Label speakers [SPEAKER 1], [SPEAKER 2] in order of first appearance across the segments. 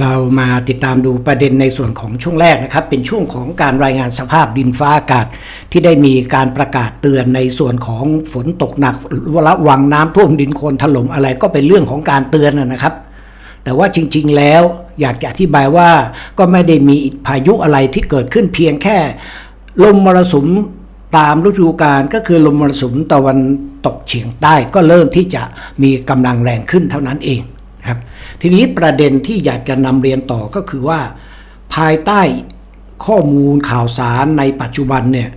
[SPEAKER 1] เรามาติดตามดูประเด็นในส่วนของช่วงแรกนะครับ เป็นช่วงของการรายงานสภาพดินฟ้าอากาศ ที่ได้มีการประกาศเตือนในส่วนของฝนตกหนักระวังน้ำท่วมดินโคลนถล่มอะไรก็เป็นเรื่องของการเตือนนะนะครับ แต่ว่าจริง ๆ แล้วอยากจะอธิบายว่าก็ไม่ได้มีพายุอะไรที่เกิดขึ้นเพียงแค่ลมมรสุมตามฤดูกาลก็คือลมมรสุมตะวันตกเฉียงใต้ก็เริ่มที่จะมีกำลังแรงขึ้นเท่านั้นเองครับ ทีนี้ประเด็นที่อยากจะนำเรียนต่อก็คือว่า ภายใต้ข้อมูลข่าวสารในปัจจุบันเนี่ย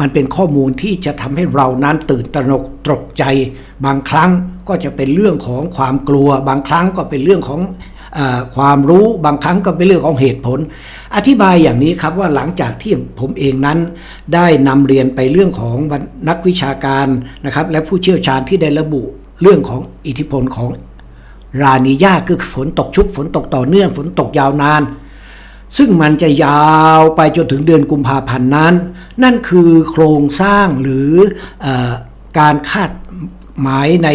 [SPEAKER 1] มันเป็นข้อมูลที่จะทำให้เรานั้นตื่นตระหนกตกใจ บางครั้งก็จะเป็นเรื่องของความกลัว บางครั้งก็เป็นเรื่องของอความรู้บางครั้งก็เป็นเรื่องของเหตุผล อธิบายอย่างนี้ครับว่าหลังจากที่ผมเองนั้น ได้นำเรียนไปเรื่องของนักวิชาการนะครับ และผู้เชี่ยวชาญที่ได้ระบุเรื่องของอิทธิพลของ รานิยาคือฝนตกชุกฝนตกต่อเนื่องฝนตกยาวนาน ซึ่งมันจะยาวไปจนถึงเดือนกุมภาพันธ์นั้น นั่นคือโครงสร้างหรือออการคาดหมายใน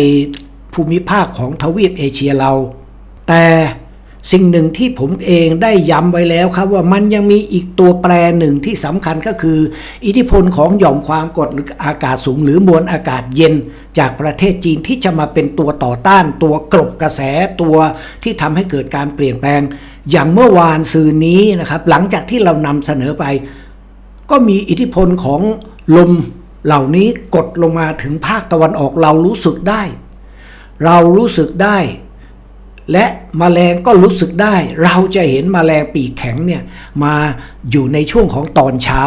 [SPEAKER 1] ภูมิภาคของทวีปเอเชียเรา แต่ สิ่งหนึ่งที่ผมเองได้ย้ำไว้แล้วครับว่ามันยังมีอีกตัวแปรหนึ่งที่สำคัญก็คือ อิทธิพลของหย่อมความกดหรืออากาศสูงหรือมวลอากาศเย็น จากประเทศจีนที่จะมาเป็นตัวต่อต้าน ตัวกลบกระแสตัวที่ทำให้เกิดการเปลี่ยนแปลง อย่างเมื่อวานซืนนี้นะครับ หลังจากที่เรานำเสนอไป ก็มีอิทธิพลของลมเหล่านี้กดลงมาถึงภาคตะวันออกเรารู้สึกได้ เรารู้สึกได้ และมแมลงก็รู้สึกได้ เราจะเห็นมแมลงปีกแข็งเนี่ยมาอยู่ในช่วงของตอนเช้า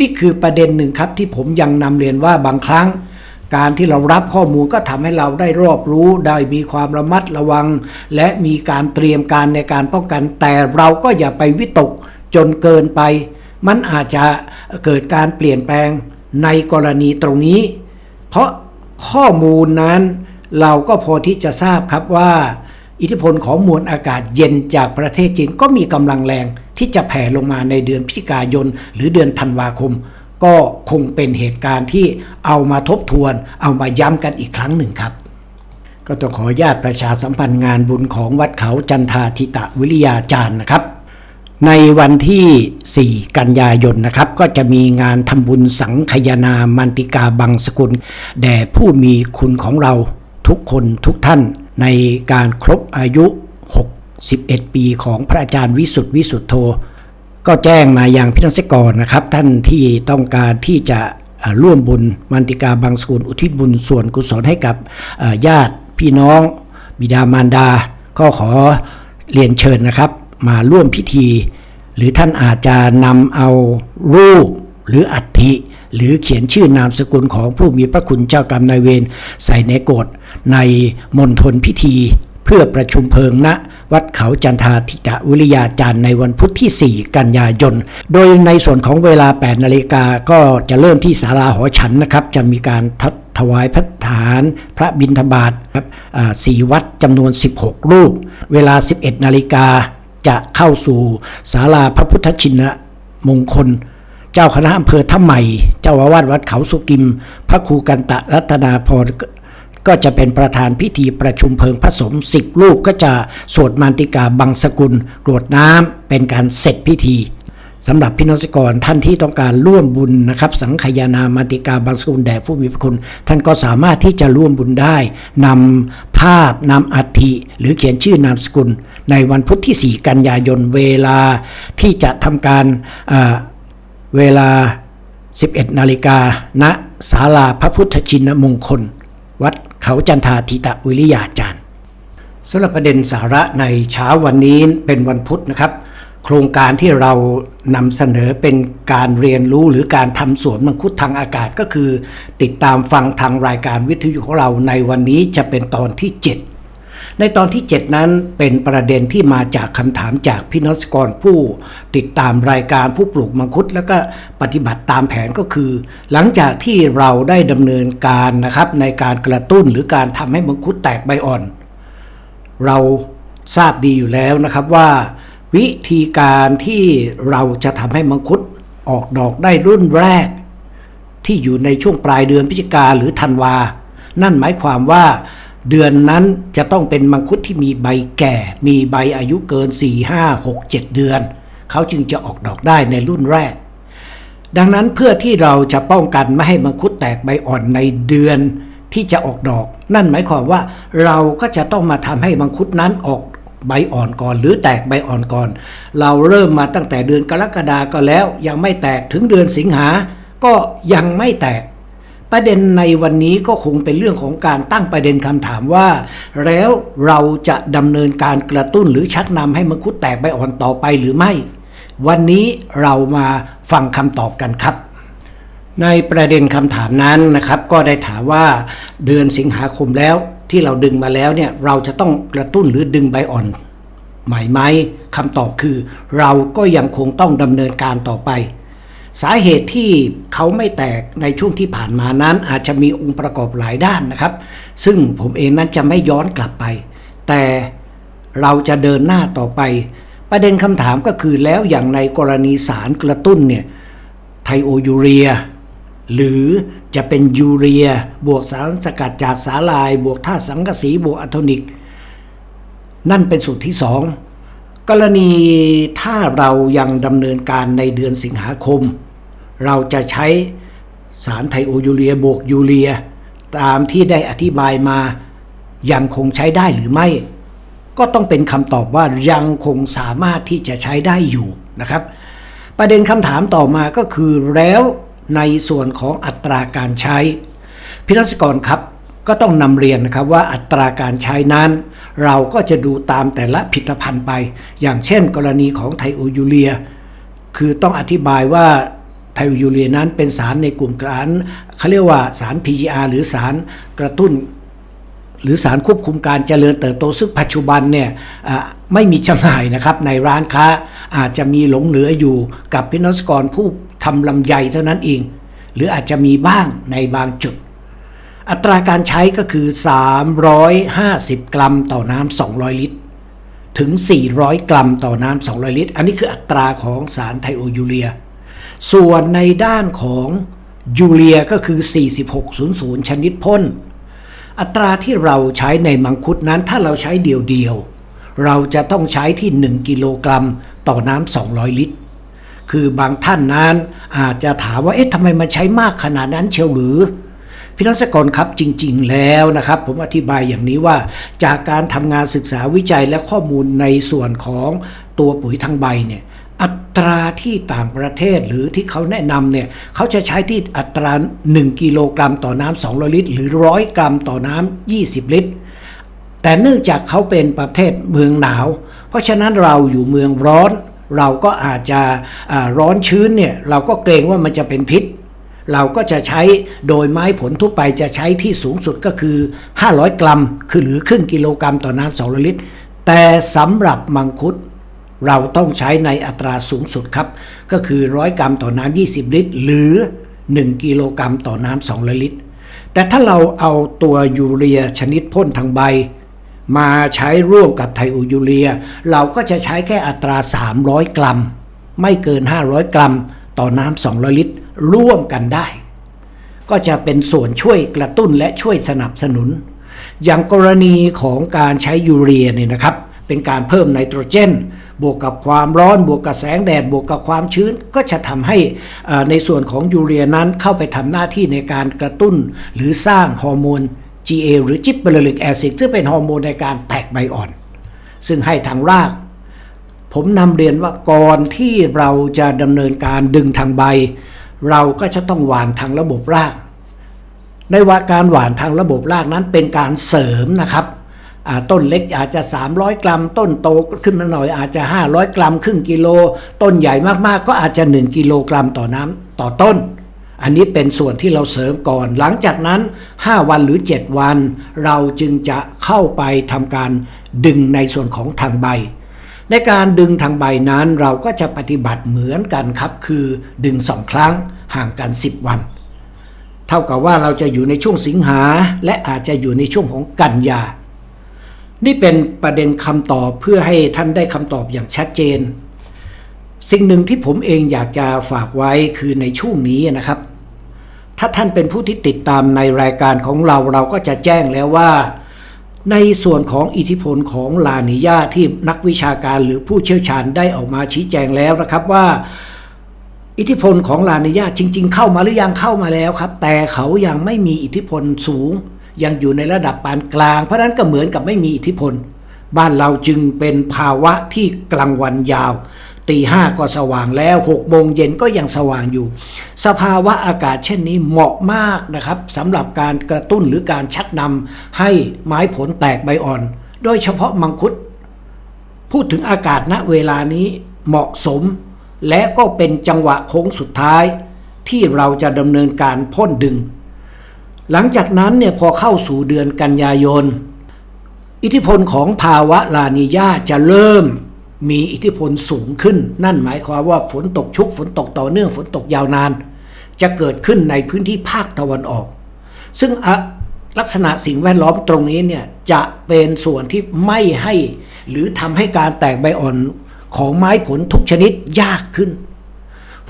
[SPEAKER 1] นี่คือประเด็นหนึ่งครับที่ผมยังนำเรียนว่าบางครั้ง การที่เรารับข้อมูลก็ทำให้เราได้รอบรู้ได้มีความระมัดระวัง และมีการเตรียมการในการป้องกัน แต่เราก็อย่าไปวิตกจนเกินไป มันอาจจะเกิดการเปลี่ยนแปลงในกรณีตรงนี้ เพราะข้อมูลนั้นเราก็พอที่จะทราบครับว่า อิทธิพลของมวลอากาศเย็นจากประเทศจีนก็มีกำลังแรงที่จะแผ่ลงมาในเดือนพฤศจิกายน หรือเดือนธันวาคม ก็คงเป็นเหตุการณ์ที่เอามาทบทวน เอามาย้ำกันอีกครั้งหนึ่งครับ ก็ต้องขออนุญาตประชาสัมพันธ์งานบุญของวัดเขาจันทาทิตะวิริยาจารย์นะครับ ในวันที่ 4 กันยายนนะครับ ก็จะมีงานทำบุญสังคยนามันติกาบังสกุล แด่ผู้มีคุณของเราทุกคนทุกท่าน ในการครบอายุ 61 ปีของพระอาจารย์วิสุทธิวิสุทธโธ ก็แจ้งมาอย่างพิทักษกรนะครับ ท่านที่ต้องการที่จะร่วมบุญมันติกาบางสกุลอุทิศบุญส่วนกุศลให้กับญาติพี่น้องบิดามารดา ก็ขอเรียนเชิญนะครับ มาร่วมพิธี หรือท่านอาจจะนำเอารูปหรืออัฐิ หรือเขียนชื่อนามสกุลของผู้มีพระคุณเจ้ากรรมนายเวรใส่ในโกรธในมณฑลพิธี เพื่อประชุมเพลิงณวัดเขาจันทาธิตะวิริยาจารย์ในวันพุธที่ 4 กันยายน โดยในส่วนของเวลา 8 นาฬิกาก็จะเริ่มที่ศาลาหอฉันนะครับ จะมีการทัดถวายพระทหารพระบิณฑบาตครับอ่าสี่วัดจำนวน 16 รูป เวลา 11 นาฬิกาจะเข้าสู่ศาลาพระพุทธชินมงคล จ้าคณะอำเภอท่าใหม่ เจ้าอาวาสวัดเขาสุกิม พระครูกันตะรัตนาพรก็จะเป็นประธานพิธีประชุมเพลิงพระสงฆ์สิบรูปก็จะสวดมันติกาบังสกุลกรวดน้ำเป็นการเสร็จพิธีสำหรับพี่น้องสกรท่านที่ต้องการร่วมบุญนะครับ สังขยานามาติกาบังสกุลแด่ผู้มีพระคุณ ท่านก็สามารถที่จะร่วมบุญได้นำภาพนำอัฐิหรือเขียนชื่อนามสกุล ในวันพุธที่ 4 กันยายนเวลาที่จะทำการอ่า เวลา 11 นาฬิกาณศาลาพระพุทธชินมงคล วัดเขาจันทาทิตะวิริยาจารย์สำหรับประเด็นสาระในเช้าวันนี้เป็นวันพุธนะครับ โครงการที่เรานำเสนอเป็นการเรียนรู้หรือการทำสวนมังคุดทางอากาศก็คือ ติดตามฟังทางรายการวิทยุของเราในวันนี้จะเป็นตอนที่ 7 ในตอนที่ 7 นั้นเป็นประเด็นที่มาจากคำถามจากพี่น้องเกรกรผู้ติดตามรายการผู้ปลูกมังคุด แล้วก็ปฏิบัติตามแผนก็คือ หลังจากที่เราได้ดำเนินการนะครับในการกระตุ้นหรือการทำให้มังคุดแตกใบอ่อน เราทราบดีอยู่แล้วนะครับว่า วิธีการที่เราจะทำให้มังคุดออกดอกได้รุ่นแรก ที่อยู่ในช่วงปลายเดือนพฤศจิกาหรือธันวา นั่นหมายความว่า เดือนนั้นจะต้องเป็นมังคุดที่มีใบแก่ มีใบอายุเกิน 4 5 6 7 เดือน เขาจึงจะออกดอกได้ในรุ่นแรก ดังนั้นเพื่อที่เราจะป้องกันไม่ให้มังคุดแตกใบอ่อนในเดือนที่จะออกดอก นั่นหมายความว่าเราก็จะต้องมาทำให้มังคุดนั้นออกใบอ่อนก่อนหรือแตกใบอ่อนก่อน เราเริ่มมาตั้งแต่เดือนกรกฎาก็แล้ว ยังไม่แตกถึงเดือนสิงหา ก็ยังไม่แตก ประเด็นในวันนี้ก็คงเป็นเรื่องของการตั้งประเด็นคำถามว่า แล้วเราจะดำเนินการกระตุ้นหรือชักนำให้มังคุดแตกใบอ่อนต่อไปหรือไม่ วันนี้เรามาฟังคำตอบกันครับ ในประเด็นคำถามนั้นนะครับก็ได้ถามว่าเดือนสิงหาคมแล้วที่เราดึงมาแล้วเนี่ยเราจะต้องกระตุ้นหรือดึงใบอ่อนใหม่ไหมคำตอบคือ เราก็ยังคงต้องดำเนินการต่อไป สาเหตุที่เขาไม่แตกในช่วงที่ผ่านมานั้น อาจจะมีองค์ประกอบหลายด้านนะครับ ซึ่งผมเองนั้นจะไม่ย้อนกลับไป แต่เราจะเดินหน้าต่อไป ประเด็นคำถามก็คือแล้วอย่างในกรณีสารกระตุ้นเนี่ยไทโอยูเรีย หรือจะเป็นยูเรีย บวกสารสกัดจากสาลาย บวกธาตุสังกะสีบวกอะโทนิก นั่นเป็นสูตรที่สองกรณีถ้าเรายังดำเนินการในเดือนสิงหาคม เราจะใช้สารไทโอยูเรียบวกยูเรีย ตามที่ได้อธิบายมายังคงใช้ได้หรือไม่ ก็ต้องเป็นคำตอบว่ายังคงสามารถที่จะใช้ได้อยู่นะครับ ประเด็นคำถามต่อมาก็คือแล้วในส่วนของอัตราการใช้พิรัศกรครับก็ต้องนำเรียนนะครับว่าอัตราการใช้นั้น เราก็จะดูตามแต่ละผลิตภัณฑ์ไป อย่างเช่น กรณีของไทโอยูเรีย คือต้องอธิบายว่า ไทโอยูเรียนั้นเป็นสารในกลุ่มสารเขาเรียกว่าสาร PGR หรือสารกระตุ้น หรือสารควบคุมการเจริญเติบโตซึ่งปัจจุบันเนี่ยไม่มีจำหน่ายนะครับในร้านค้าอาจจะมีหลงเหลืออยู่กับพินัสกรผู้ทำลำไยเท่านั้นเอง หรืออาจจะมีบ้างในบางจุด อัตราการใช้ก็คือ 350 กรัมต่อน้ำ200 ลิตรถึง 400 กรัมต่อน้ำ200 ลิตร อันนี้คืออัตราของสารไทโอยูเรีย ส่วนในด้านของยูเรียก็คือ 4600 ชนิดพ่น อัตราที่เราใช้ในมังคุดนั้นถ้าเราใช้เดียวๆ เราจะต้องใช้ที่ 1 กิโลกรัมต่อน้ำ200 ลิตร คือบางท่านนั้นอาจจะถามว่า เอ๊ะทำไมมันใช้มากขนาดนั้นเชียวหรือ พี่นักษกรครับจริงๆ แล้วนะครับ ผมอธิบายอย่างนี้ว่า จากการทำงานศึกษาวิจัยและข้อมูลในส่วนของตัวปุ๋ยทางใบเนี่ย ตราที่ต่างประเทศหรือที่เขาแนะนำเนี่ยเขาจะใช้ที่อัตรา 1 กิโลกรัมต่อน้ำ200 ลิตร หรือ 100 กรัมต่อน้ำ20 ลิตร แต่เนื่องจากเขาเป็นประเทศเมืองหนาว เพราะฉะนั้นเราอยู่เมืองร้อน เราก็อาจจะร้อนชื้นเนี่ยเราก็เกรงว่ามันจะเป็นพิษ เราก็จะใช้โดยไม้ผลทั่วไปจะใช้ที่สูงสุดก็คือ 500 กรัม คือหรือครึ่งกิโลกรัมต่อน้ำ2ลิตร แต่สำหรับมังคุด เราต้องใช้ในอัตราสูงสุดครับ ก็คือ 100 กรัมต่อน้ำ20 ลิตร หรือ 1 กิโลกรัมต่อน้ำ2ลิตร แต่ถ้าเราเอาตัวยูเรียชนิดพ่นทางใบ มาใช้ร่วมกับไทโอยูเรีย เราก็จะใช้แค่อัตรา 300 กรัม ไม่เกิน 500 กรัม ต่อน้ำ200ลิตร ร่วมกันได้ ก็จะเป็นส่วนช่วยกระตุ้นและช่วยสนับสนุน อย่างกรณีของการใช้ยูเรียเนี่ยนะครับ เป็นการเพิ่มไนโตรเจน บวกกับความร้อน บวกกับแสงแดด บวกกับความชื้น ก็จะทำให้ในส่วนของยูเรียนั้นเข้าไปทำหน้าที่ในการกระตุ้น หรือสร้างฮอร์โมน GA หรือจิบเบอร์ลิกแอซิดซึ่งเป็นฮอร์โมนในการแตกใบอ่อน ซึ่งให้ทางราก ผมนำเรียนว่าก่อนที่เราจะดำเนินการดึงทางใบ เราก็จะต้องหว่านทางระบบราก ในว่าการหว่านทางระบบรากนั้นเป็นการเสริมนะครับ ต้นเล็กอาจจะ 300 กรัม ต้นโตขึ้นมาหน่อยอาจจะ 500 กรัม ครึ่งกิโล ต้นใหญ่มากๆ ก็อาจจะ 1 กิโลกรัมต่อน้ำต่อต้น อันนี้เป็นส่วนที่เราเสริมก่อน หลังจากนั้น 5 วันหรือ 7 วัน เราจึงจะเข้าไปทำการดึงในส่วนของทางใบ ในการดึงทางใบนั้นเราก็จะปฏิบัติเหมือนกันครับ คือดึงสองครั้งห่างกัน 10 วันเท่ากับว่าเราจะอยู่ในช่วงสิงหาและอาจจะอยู่ในช่วงของกันยา นี่เป็นประเด็นคำตอบเพื่อให้ท่านได้คำตอบอย่างชัดเจน สิ่งหนึ่งที่ผมเองอยากจะฝากไว้คือในช่วงนี้นะครับ ถ้าท่านเป็นผู้ที่ติดตามในรายการของเราเราก็จะแจ้งแล้วว่า ในส่วนของอิทธิพลของลานิยาที่นักวิชาการหรือผู้เชี่ยวชาญได้ออกมาชี้แจงแล้วนะครับว่า อิทธิพลของลานิยาจริง ๆ เข้ามาหรือยังเข้ามาแล้วครับ แต่เขายังไม่มีอิทธิพลสูง ยังอยู่ในระดับปานกลาง เพราะนั้นก็เหมือนกับไม่มีอิทธิพล บ้านเราจึงเป็นภาวะที่กลางวันยาวตีห้าก็สว่างแล้วหกโมงเย็นก็ยังสว่างอยู่ สภาวะอากาศเช่นนี้เหมาะมากนะครับสำหรับการกระตุ้นหรือการชักนำให้ไม้ผลแตกใบอ่อน โดยเฉพาะมังคุด พูดถึงอากาศณเวลานี้เหมาะสม และก็เป็นจังหวะโค้งสุดท้าย ที่เราจะดำเนินการพ่นดึง หลังจากนั้นเนี่ยพอเข้าสู่เดือนกันยายน อิทธิพลของภาวะลานีญาจะเริ่มมีอิทธิพลสูงขึ้น นั่นหมายความว่าฝนตกชุกฝนตกต่อเนื่องฝนตกยาวนาน จะเกิดขึ้นในพื้นที่ภาคตะวันออก ซึ่งลักษณะสิ่งแวดล้อมตรงนี้เนี่ยจะเป็นส่วนที่ไม่ให้ หรือทำให้การแตกใบอ่อนของไม้ผลทุกชนิดยากขึ้น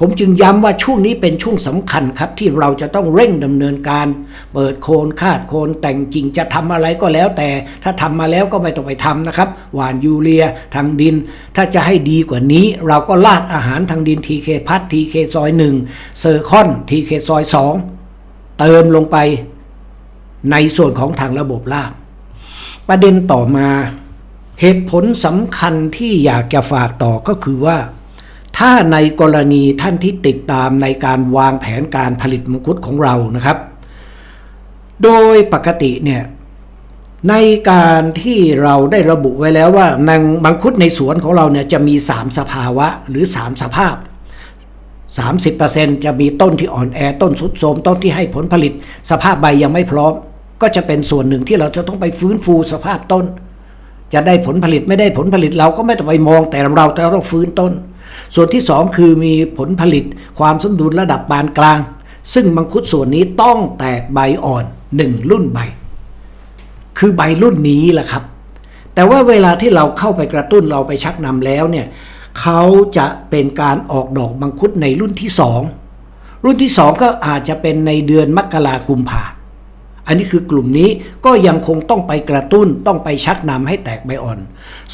[SPEAKER 1] ผมจึงย้ำว่าช่วงนี้เป็นช่วงสำคัญครับ ที่เราจะต้องเร่งดำเนินการ เปิดโคนคาดโคนแต่งกิ่งจะทำอะไรก็แล้วแต่ ถ้าทำมาแล้วก็ไม่ต้องไปทำนะครับ หวานยูเรียทางดิน ถ้าจะให้ดีกว่านี้ เราก็ลาดอาหารทางดินทีเคพัททีเคซอยหนึ่งเซอร์คอนทีเคซอยสองเติมลงไปในส่วนของทางระบบรากประเด็นต่อมา เหตุผลสำคัญที่อยากจะฝากต่อก็คือว่า ถ้าในกรณีท่านที่ติดตามในการวางแผนการผลิตมังคุดของเรานะครับ โดยปกติเนี่ยในการที่เราได้ระบุไว้แล้วว่านางมังคุดในสวนของเราเนี่ยจะมี 3 สภาวะหรือ 3 สภาพ 30%จะมีต้นที่อ่อนแอต้นสุดโทมต้นที่ให้ผลผลิต สภาพใบยังไม่พร้อม ก็จะเป็นส่วนหนึ่งที่เราจะต้องไปฟื้นฟูสภาพต้น จะได้ผลผลิตไม่ได้ผลผลิตเราก็ไม่ต้องไปมองแต่เราจะต้องฟื้นต้น ส่วนที่สองคือมีผลผลิตความสมดุลระดับปานกลาง ซึ่งมังคุดส่วนนี้ต้องแตกใบอ่อนหนึ่งรุ่นใบ คือใบรุ่นนี้แหละครับ แต่ว่าเวลาที่เราเข้าไปกระตุ้นเราไปชักนำแล้วเนี่ยเขาจะเป็นการออกดอกมังคุดในรุ่นที่สองรุ่นที่สองก็อาจจะเป็นในเดือนมกรากุมภา อันนี้คือกลุ่มนี้ก็ยังคงต้องไปกระตุ้นต้องไปชักนำให้แตกใบอ่อน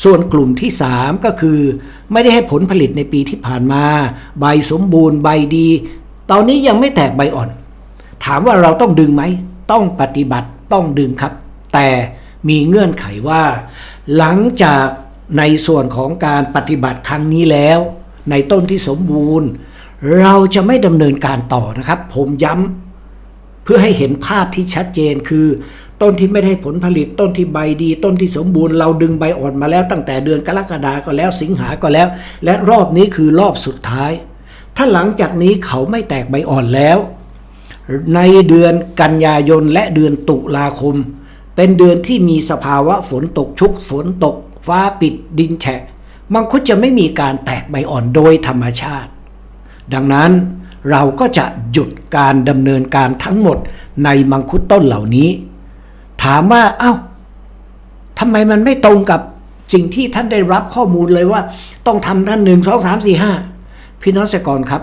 [SPEAKER 1] ส่วนกลุ่มที่ 3 ก็คือ ไม่ได้ให้ผลผลิตในปีที่ผ่านมา ใบสมบูรณ์ใบดี ตอนนี้ยังไม่แตกใบอ่อน ถามว่าเราต้องดึงไหม ต้องปฏิบัติต้องดึงครับ แต่มีเงื่อนไขว่า หลังจากในส่วนของการปฏิบัติครั้งนี้แล้ว ในต้นที่สมบูรณ์ เราจะไม่ดำเนินการต่อนะครับ ผมย้ำ เพื่อให้เห็นภาพที่ชัดเจนคือ ต้นที่ไม่ได้ผลผลิตต้นที่ใบดี ต้นที่สมบูรณ์เราดึงใบอ่อนมาแล้วตั้งแต่เดือนกรกฎาก็แล้วสิงหาก็แล้ว และรอบนี้คือรอบสุดท้าย ถ้าหลังจากนี้เขาไม่แตกใบอ่อนแล้ว ในเดือนกันยายนและเดือนตุลาคม เป็นเดือนที่มีสภาวะฝนตกชุกฝนตก ฟ้าปิดดินแฉะมังคุดจะไม่มีการแตกใบอ่อนโดยธรรมชาติ ดังนั้น เราก็จะหยุดการดำเนินการทั้งหมดในมังคุดต้นเหล่านี้ ถามว่าเอา้าทำไมมันไม่ตรงกับสิ่งที่ท่านได้รับข้อมูลเลยว่า ต้องทำท่านหนึ่งสองสามสี่ห้าพี่น้องเกษตรกรครับ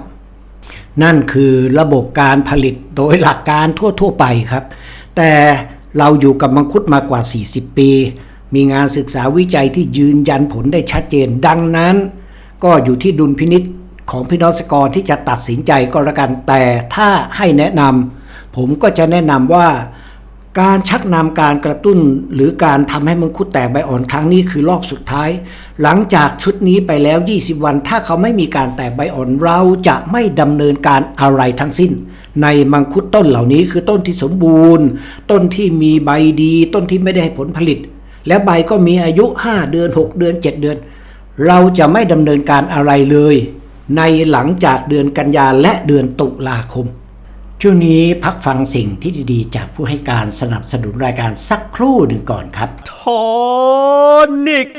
[SPEAKER 1] นั่นคือระบบการผลิตโดยหลักการทั่ว ๆ ไปครับ แต่เราอยู่กับมังคุดมากว่า 40 ปี มีงานศึกษาวิจัยที่ยืนยันผลได้ชัดเจน ดังนั้น ก็อยู่ที่ดุลพินิษ ของพี่น้องเกษตรที่จะตัดสินใจก็แล้วกันแต่ถ้าให้แนะนำผมก็จะแนะนำว่าการชักนำการกระตุ้นหรือการทำให้มังคุดแตกใบอ่อนครั้งนี้คือรอบสุดท้าย หลังจากชุดนี้ไปแล้ว 20 วัน ถ้าเขาไม่มีการแตกใบอ่อนเราจะไม่ดำเนินการอะไรทั้งสิ้น ในมังคุดต้นเหล่านี้คือต้นที่สมบูรณ์ ต้นที่มีใบดี ต้นที่ไม่ได้ให้ผลผลิต และใบก็มีอายุ 5 เดือน 6 เดือน 7 เดือน เราจะไม่ดำเนินการอะไรเลย ในหลังจากเดือนกันยาและเดือนตุลาคม ช่วงนี้พักฟังสิ่งที่ดีๆ จากผู้ให้การสนับสนุนรายการสักครู่หนึ่งก่อนครับ
[SPEAKER 2] โทนิก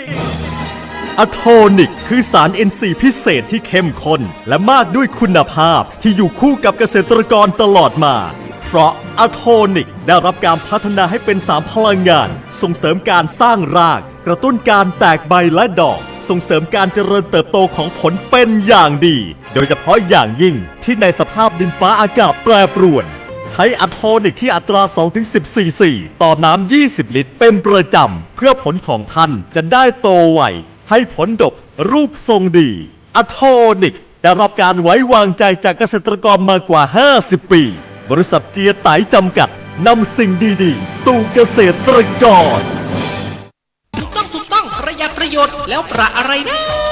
[SPEAKER 2] อะโทนิก คือสาร NC พิเศษที่เข้มข้นและมากด้วยคุณภาพที่อยู่คู่กับเกษตรกรตลอดมา เพราะอะโทนิกได้รับการพัฒนาให้เป็นสารพลังงาน ส่งเสริมการสร้างราก กระตุ้นการแตกใบและดอก ส่งเสริมการเจริญเติบโตของผลเป็นอย่างดี โดยเฉพาะอย่างยิ่งที่ในสภาพดินฟ้าอากาศแปรปรวน ใช้อะโทนิกที่อัตรา 2-10 ซีซีต่อน้ำ 20 ลิตร เป็นประจำ เพื่อผลของท่านจะได้โตไว ให้ผลดกรูปทรงดีอะโทนิกได้รับการไว้วางใจจากเกษตรกรมากว่า 50 ปี บริษัทเจียไตจำกัดนำสิ่งดีๆ สู่เกษตรกร
[SPEAKER 3] ประโยชน์แล้วประอะไรนะ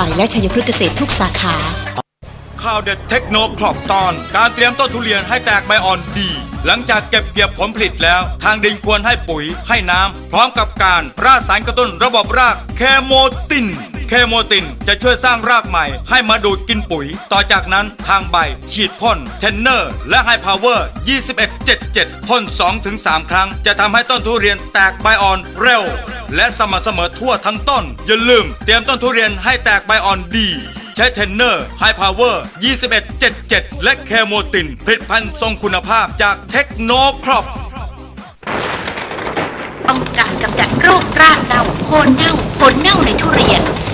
[SPEAKER 4] และชัยพฤกษ์เกษตรทุกสาขา
[SPEAKER 5] ข่าวเด็ดเทคโนครอบตอน การเตรียมต้นทุเรียนให้แตกใบอ่อนดี หลังจากเก็บเกี่ยวผลผลิตแล้ว ทางดินควรให้ปุ๋ยให้น้ำ พร้อมกับการราดสารกระตุ้นระบบรากเคโมติน เคโมตินจะช่วยสร้างรากใหม่ ให้มาดูดกินปุ๋ย ต่อจากนั้นทางใบ ฉีดพ่นเทนเนอร์ และไฮพาวเวอร์2177พ่น 2-3 ครั้ง จะทำให้ต้นทุเรียนแตกใบอ่อนเร็ว และสม่ำเสมอทั่วทั้งต้น อย่าลืมเตรียมต้นทุเรียนให้แตกใบอ่อนดีใช้เทนเนอร์ไฮพาวเวอร์2177 และเคโมติน ผลิตภัณฑ์ทรงคุณภาพจากเทคโนครอป
[SPEAKER 4] ต้องการกำจัดโรครากเน่าโคนเน่าผลเน่าในทุเรียน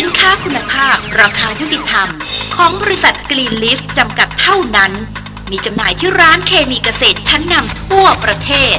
[SPEAKER 4] สินค้าคุณภาพราคายุติธรรม ของบริษัทกรีนลิฟจำกัดเท่านั้น มีจำหน่ายที่ร้านเคมีเกษตรชั้นนำทั่วประเทศ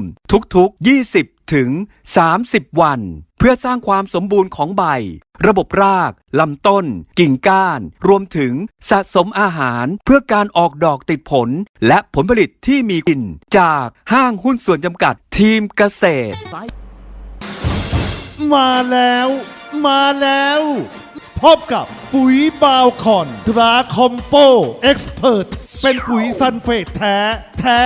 [SPEAKER 6] ทุกๆ 20 ถึง 30 วัน เพื่อสร้างความสมบูรณ์ของใบ ระบบราก ลำต้น กิ่งก้าน รวมถึงสะสมอาหารเพื่อการออกดอกติดผล และผลผลิตที่มีกลิ่น จากห้างหุ้นส่วนจำกัดทีมเกษตร
[SPEAKER 7] มาแล้ว มาแล้ว พบกับปุ๋ยบาวคอน ตราคอมโป เอ็กซ์เพรเป็นปุ๋ยซันเฟตแท้ แท้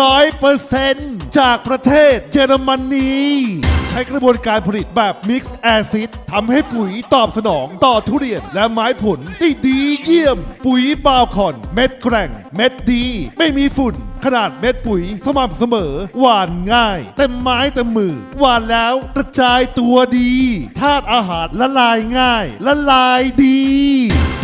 [SPEAKER 7] ร้อยเปอร์เซนต์จากประเทศเยอรมนีใช้กระบวนการผลิตแบบมิกซ์แอซิดทำให้ปุ๋ยตอบสนองต่อทุเรียนและไม้ผลได้ดีเยี่ยม ปุ๋ยบาวคอน เม็ดแกร่ง เม็ดดี ไม่มีฝุ่น ขนาดเม็ดปุ๋ยสม่ำเสมอ หวานง่าย เต็มไม้เต็มมือ หวานแล้วกระจายตัวดีธาตุอาหารละลายง่าย ละลายดี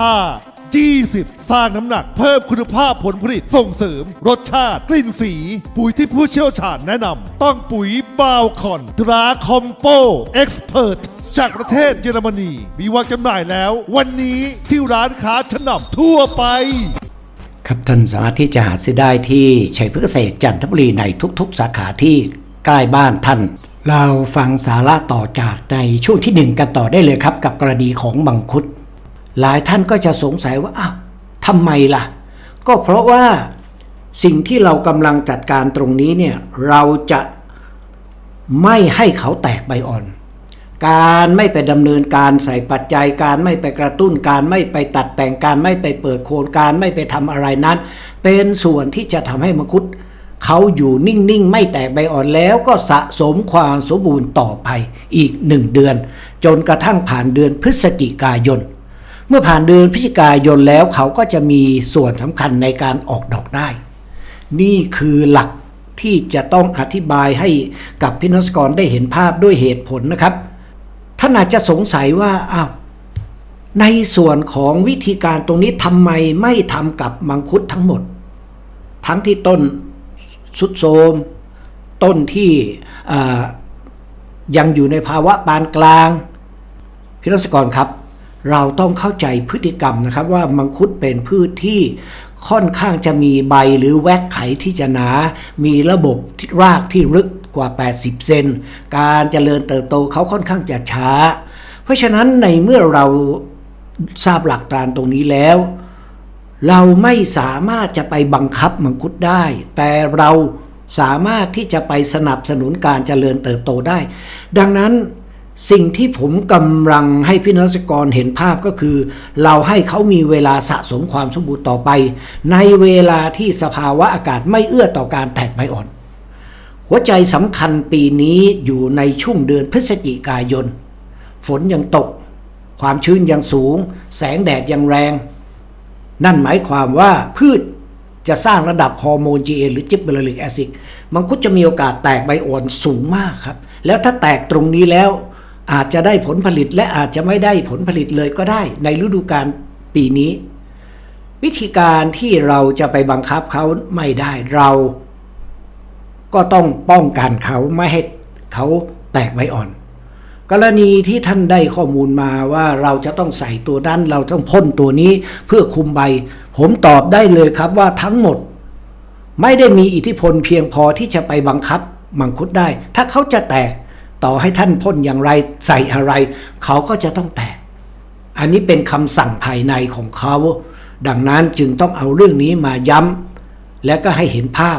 [SPEAKER 7] 5 20 สร้างน้ำหนักเพิ่มคุณภาพผลผลิตส่งเสริม รสชาติกลิ่นสี ปุ๋ยที่ผู้เชี่ยวชาญแนะนำต้องปุ๋ยบาวคอนตราคอมโปเอ็กซ์เพรจากประเทศเยอรมนี มีวางจำหน่ายแล้ว วันนี้ที่ร้านค้าชั้นนำทั่วไป
[SPEAKER 1] ครับท่านสามารถที่จะหาซื้อได้ที่ชัยพฤกษเกษตรจันทบุรีในทุก ๆ สาขาที่ใกล้บ้านท่าน เราฟังสาระต่อจากในช่วงที่หนึ่งกันต่อได้เลยครับ กับกรณีของมังคุด หลายท่านก็จะสงสัยว่าอ้าวทำไมล่ะ ก็เพราะว่าสิ่งที่เรากำลังจัดการตรงนี้เนี่ยเราจะไม่ให้เขาแตกใบอ่อน การไม่ไปดำเนินการใส่ปัจจัยการไม่ไปกระตุ้นการไม่ไปตัดแต่งการไม่ไปเปิดโคนการไม่ไปทำอะไรนั้น เป็นส่วนที่จะทำให้มังคุดเขาอยู่นิ่งๆ ไม่แตกใบอ่อนแล้วก็สะสมความสมบูรณ์ต่อไปอีกหนึ่งเดือน จนกระทั่งผ่านเดือนพฤศจิกายน เมื่อผ่านเดือนพฤศจิกายนแล้วเขาก็จะมีส่วนสำคัญในการออกดอกได้ นี่คือหลักที่จะต้องอธิบายให้กับพี่นักกรได้เห็นภาพด้วยเหตุผลนะครับ ท่านอาจจะสงสัยว่าอ้าวในส่วนของวิธีการตรงนี้ทำไมไม่ทำกับมังคุดทั้งหมด ทั้งที่ต้นสุดโทมต้นที่ยังอยู่ในภาวะปานกลางพี่รัศกรครับ เราต้องเข้าใจพฤติกรรมนะครับว่ามังคุดเป็นพืชที่ค่อนข้างจะมีใบหรือแวกไขที่จะหนา มีระบบรากที่ลึกกว่า 80 เซน การเจริญเติบโตเขาค่อนข้างจะช้า เพราะฉะนั้นในเมื่อเราทราบหลักการตรงนี้แล้ว เราไม่สามารถจะไปบังคับมังคุดได้ แต่เราสามารถที่จะไปสนับสนุนการเจริญเติบโตได้ ดังนั้น สิ่งที่ผมกำลังให้พี่นักกรเห็นภาพก็คือ เราให้เขามีเวลาสะสมความสมบูรณ์ต่อไป ในเวลาที่สภาวะอากาศไม่เอื้อต่อการแตกใบอ่อน หัวใจสำคัญปีนี้อยู่ในช่วงเดือนพฤศจิกายน ฝนยังตก ความชื้นยังสูง แสงแดดยังแรง นั่นหมายความว่าพืชจะสร้างระดับฮอร์โมน GA หรือจิบเบอร์ลิกแอซิดมังคุดจะมีโอกาสแตกใบอ่อนสูงมากครับ แล้วถ้าแตกตรงนี้แล้ว อาจจะได้ผลผลิตและอาจจะไม่ได้ผลผลิตเลยก็ได้ ในฤดูกาลปีนี้ วิธีการที่เราจะไปบังคับเขาไม่ได้เรา ก็ต้องป้องกันเขาไม่ให้เขาแตกใบอ่อน กรณีที่ท่านได้ข้อมูลมาว่าเราจะต้องใส่ตัวนั้นเราต้องพ่นตัวนี้เพื่อคุมใบ ผมตอบได้เลยครับว่าทั้งหมด ไม่ได้มีอิทธิพลเพียงพอที่จะไปบังคับมังคุดได้ ถ้าเขาจะแตก ต่อให้ท่านพ่นอย่างไรใส่อะไร เขาก็จะต้องแตก อันนี้เป็นคำสั่งภายในของเขา ดังนั้นจึงต้องเอาเรื่องนี้มาย้ำและก็ให้เห็นภาพ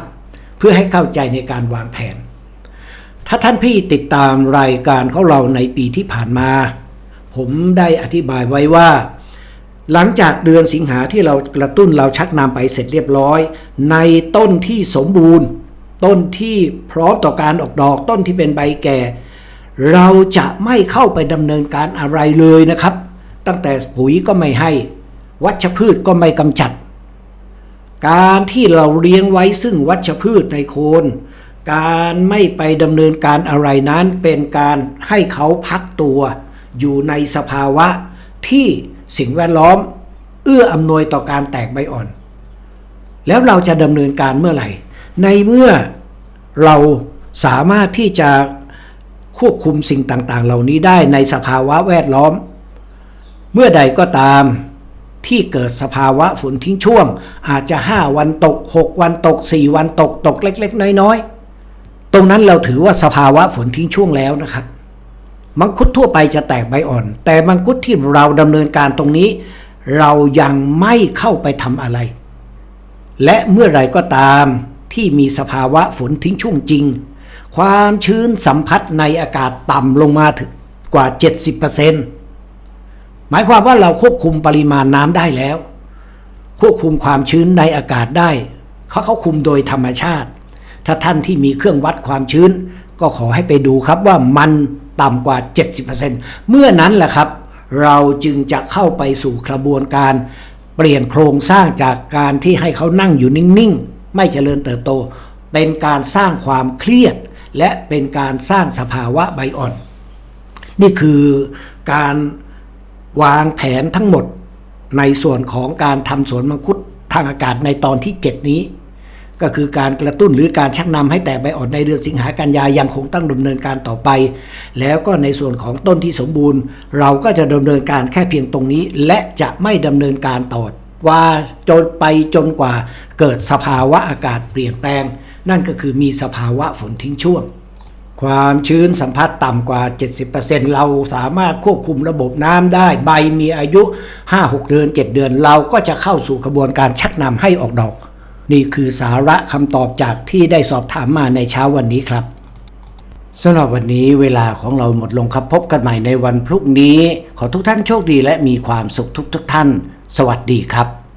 [SPEAKER 1] เพื่อให้เข้าใจในการวางแผน ถ้าท่านพี่ติดตามรายการของเราในปีที่ผ่านมา ผมได้อธิบายไว้ว่า หลังจากเดือนสิงหาที่เรากระตุ้นเราชักนำไปเสร็จเรียบร้อย ในต้นที่สมบูรณ์ ต้นที่พร้อมต่อการออกดอกต้นที่เป็นใบแก่ เราจะไม่เข้าไปดำเนินการอะไรเลยนะครับ ตั้งแต่ปุ๋ยก็ไม่ให้ วัชพืชก็ไม่กำจัด การที่เราเลี้ยงไว้ซึ่งวัชพืชในโคน การไม่ไปดำเนินการอะไรนั้นเป็นการให้เขาพักตัว อยู่ในสภาวะที่สิ่งแวดล้อม เอื้ออำนวยต่อการแตกใบอ่อน แล้วเราจะดำเนินการเมื่อไหร่ ในเมื่อเราสามารถที่จะ ควบคุมสิ่งต่างๆ เหล่านี้ได้ในสภาวะแวดล้อม เมื่อใดก็ตามที่เกิดสภาวะฝนทิ้งช่วง อาจจะ 5 วันตก 6 วันตก 4 วันตกตกเล็ก ๆ น้อยๆ ตรงนั้นเราถือว่าสภาวะฝนทิ้งช่วงแล้วนะครับ มังคุดทั่วไปจะแตกใบอ่อน แต่มังคุดที่เราดำเนินการตรงนี้ เรายังไม่เข้าไปทำอะไร และเมื่อไรก็ตามที่มีสภาวะฝนทิ้งช่วงจริง ความชื้นสัมผัสในอากาศต่ำลงมาถึงกว่า 70%หมายความว่าเราควบคุมปริมาณน้ำได้แล้ว ควบคุมความชื้นในอากาศได้ เขาเขาคุมโดยธรรมชาติ ถ้าท่านที่มีเครื่องวัดความชื้น ก็ขอให้ไปดูครับว่ามันต่ำกว่า 70%เมื่อนั้นแหละครับ เราจึงจะเข้าไปสู่กระบวนการ เปลี่ยนโครงสร้างจากการที่ให้เขานั่งอยู่นิ่ง ๆ ไม่เจริญเติบโต เป็นการสร้างความเครียด และเป็นการสร้างสภาวะใบอ่อน นี่คือการวางแผนทั้งหมดในส่วนของการทำสวนมังคุดทางอากาศในตอนที่ 7 นี้ ก็คือการกระตุ้นหรือการชักนำให้แตกใบอ่อนในเดือนสิงหากันยายังคงตั้งดำเนินการต่อไป แล้วก็ในส่วนของต้นที่สมบูรณ์ เราก็จะดำเนินการแค่เพียงตรงนี้ และจะไม่ดำเนินการต่อว่าจนไปจนกว่าเกิดสภาวะอากาศเปลี่ยนแปลง นั่นก็คือมีสภาวะฝนทิ้งช่วง ความชื้นสัมผัสต่ำกว่า 70%เราสามารถควบคุมระบบน้ำได้ ใบมีอายุ 5-6 เดือน 7 เดือน เราก็จะเข้าสู่กระบวนการชักนำให้ออกดอก นี่คือสาระคำตอบจากที่ได้สอบถามมาในเช้าวันนี้ครับสำหรับวันนี้เวลาของเราหมดลงครับพบกันใหม่ในวันพรุ่งนี้ ขอทุกท่านโชคดีและมีความสุขทุกๆท่าน สวัสดีครับ